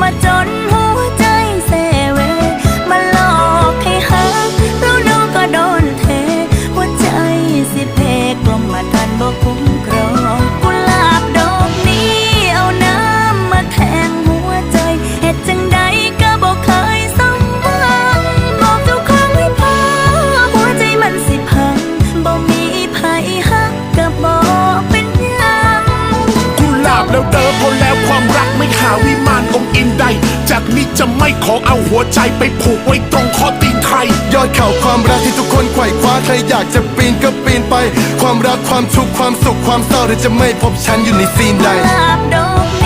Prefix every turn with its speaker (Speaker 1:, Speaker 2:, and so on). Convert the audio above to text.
Speaker 1: มาจนหัวใจเซเว มาหลอกให้หักแล้วน้อก็โดนเท หัวใจสิเพกลมมาทันบ่คุ้มครองกุหลาบดอกนี้เอาน้ำมาแทงหัวใจเหตุจังใดก็บ่เคยสมหวังบอกทุกครั้งให้พอหัวใจมันสิพังบ่มีไผหักก็บ่เป็นหยั
Speaker 2: กุหลาบแล้วเดิมพอแล้วความรักไม่ขาวิมาน จะไม่ขอเอาหัวใจไปผูกไว้ตรงคอตีนใคร
Speaker 3: ยอดข่าวความรักที่ทุกคนไขว่คว้าใครอยากจะปีนก็ปีนไป ความรักความทุกข์ความสุขความเศร้าเธอจะไม่พบฉันอยู่ในซีนใด
Speaker 1: ดอก